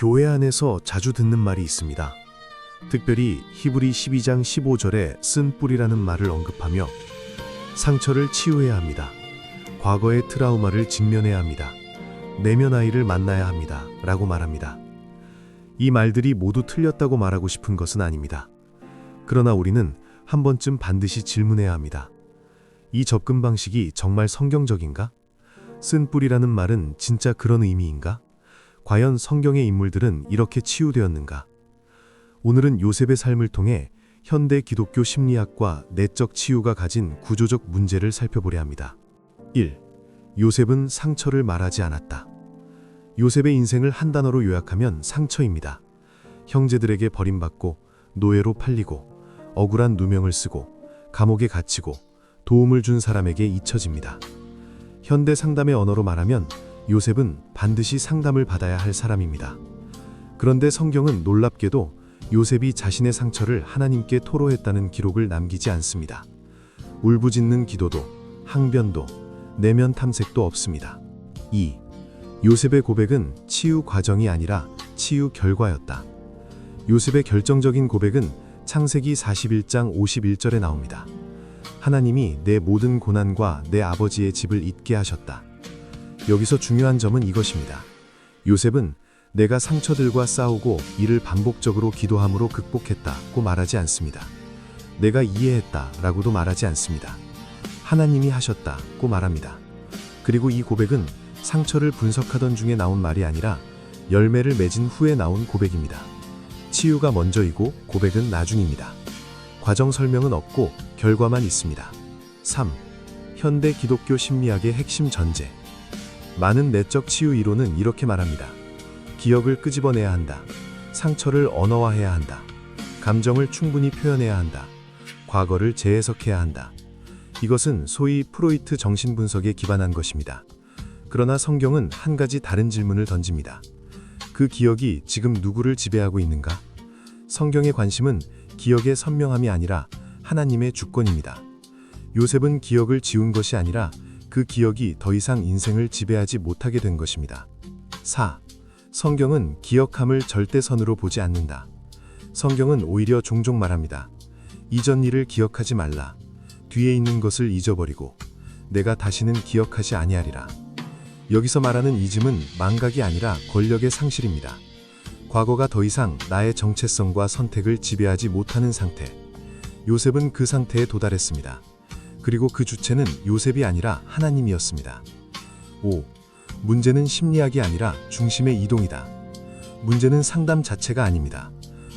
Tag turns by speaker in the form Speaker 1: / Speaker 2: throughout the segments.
Speaker 1: 교회 안에서 자주 듣는 말이 있습니다. 특별히 히브리 12장 15절에 쓴 뿌리라는 말을 언급하며 상처를 치유해야 합니다. 과거의 트라우마를 직면해야 합니다. 내면 아이를 만나야 합니다. 라고 말합니다. 이 말들이 모두 틀렸다고 말하고 싶은 것은 아닙니다. 그러나 우리는 한 번쯤 반드시 질문해야 합니다. 이 접근 방식이 정말 성경적인가? 쓴 뿌리라는 말은 진짜 그런 의미인가? 과연 성경의 인물들은 이렇게 치유되었는가? 오늘은 요셉의 삶을 통해 현대 기독교 심리학과 내적 치유가 가진 구조적 문제를 살펴보려 합니다. 1. 요셉은 상처를 말하지 않았다. 요셉의 인생을 한 단어로 요약하면 상처입니다. 형제들에게 버림받고 노예로 팔리고 억울한 누명을 쓰고 감옥에 갇히고 도움을 준 사람에게 잊혀집니다. 현대 상담의 언어로 말하면 요셉은 반드시 상담을 받아야 할 사람입니다. 그런데 성경은 놀랍게도 요셉이 자신의 상처를 하나님께 토로했다는 기록을 남기지 않습니다. 울부짖는 기도도, 항변도, 내면 탐색도 없습니다. 2. 요셉의 고백은 치유 과정이 아니라 치유 결과였다. 요셉의 결정적인 고백은 창세기 41장 51절에 나옵니다. 하나님이 내 모든 고난과 내 아버지의 집을 잊게 하셨다. 여기서 중요한 점은 이것입니다. 요셉은 내가 상처들과 싸우고 이를 반복적으로 기도함으로 극복했다고 말하지 않습니다. 내가 이해했다라고도 말하지 않습니다. 하나님이 하셨다고 말합니다. 그리고 이 고백은 상처를 분석하던 중에 나온 말이 아니라 열매를 맺은 후에 나온 고백입니다. 치유가 먼저이고 고백은 나중입니다. 과정 설명은 없고 결과만 있습니다. 3. 현대 기독교 심리학의 핵심 전제. 많은 내적 치유 이론은 이렇게 말합니다. 기억을 끄집어내야 한다. 상처를 언어화해야 한다. 감정을 충분히 표현해야 한다. 과거를 재해석해야 한다. 이것은 소위 프로이트 정신분석에 기반한 것입니다. 그러나 성경은 한 가지 다른 질문을 던집니다. 그 기억이 지금 누구를 지배하고 있는가? 성경의 관심은 기억의 선명함이 아니라 하나님의 주권입니다. 요셉은 기억을 지운 것이 아니라 그 기억이 더 이상 인생을 지배하지 못하게 된 것입니다. 4. 성경은 기억함을 절대선으로 보지 않는다. 성경은 오히려 종종 말합니다. 이전 일을 기억하지 말라. 뒤에 있는 것을 잊어버리고 내가 다시는 기억하지 아니하리라. 여기서 말하는 잊음은 망각이 아니라 권력의 상실입니다. 과거가 더 이상 나의 정체성과 선택을 지배하지 못하는 상태. 요셉은 그 상태에 도달했습니다. 그리고 그 주체는 요셉이 아니라 하나님이었습니다. 5. 문제는 심리학이 아니라 중심의 이동이다. 문제는 상담 자체가 아닙니다.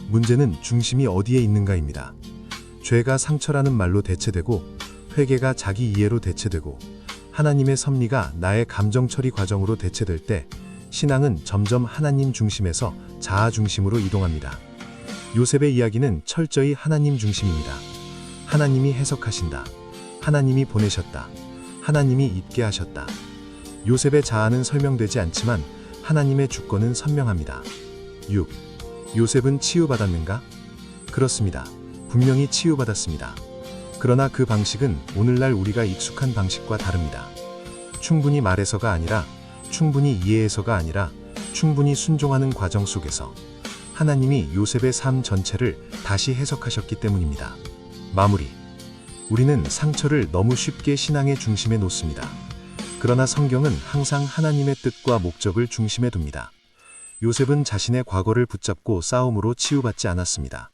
Speaker 1: 문제는 중심이 어디에 있는가입니다. 죄가 상처라는 말로 대체되고 회개가 자기 이해로 대체되고 하나님의 섭리가 나의 감정 처리 과정으로 대체될 때 신앙은 점점 하나님 중심에서 자아 중심으로 이동합니다. 요셉의 이야기는 철저히 하나님 중심입니다. 하나님이 해석하신다. 하나님이 보내셨다. 하나님이 있게 하셨다. 요셉의 자아는 설명되지 않지만 하나님의 주권은 선명합니다. 6. 요셉은 치유받았는가? 그렇습니다. 분명히 치유받았습니다. 그러나 그 방식은 오늘날 우리가 익숙한 방식과 다릅니다. 충분히 말해서가 아니라 충분히 이해해서가 아니라 충분히 순종하는 과정 속에서 하나님이 요셉의 삶 전체를 다시 해석하셨기 때문입니다. 마무리. 우리는 상처를 너무 쉽게 신앙의 중심에 놓습니다. 그러나 성경은 항상 하나님의 뜻과 목적을 중심에 둡니다. 요셉은 자신의 과거를 붙잡고 싸움으로 치유받지 않았습니다.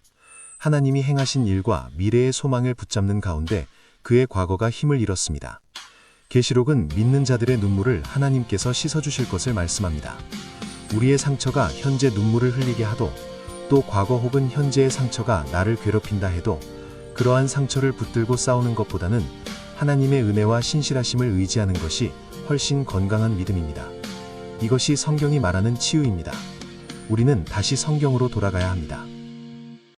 Speaker 1: 하나님이 행하신 일과 미래의 소망을 붙잡는 가운데 그의 과거가 힘을 잃었습니다. 계시록은 믿는 자들의 눈물을 하나님께서 씻어주실 것을 말씀합니다. 우리의 상처가 현재 눈물을 흘리게 하도 또 과거 혹은 현재의 상처가 나를 괴롭힌다 해도 그러한 상처를 붙들고 싸우는 것보다는 하나님의 은혜와 신실하심을 의지하는 것이 훨씬 건강한 믿음입니다. 이것이 성경이 말하는 치유입니다. 우리는 다시 성경으로 돌아가야 합니다.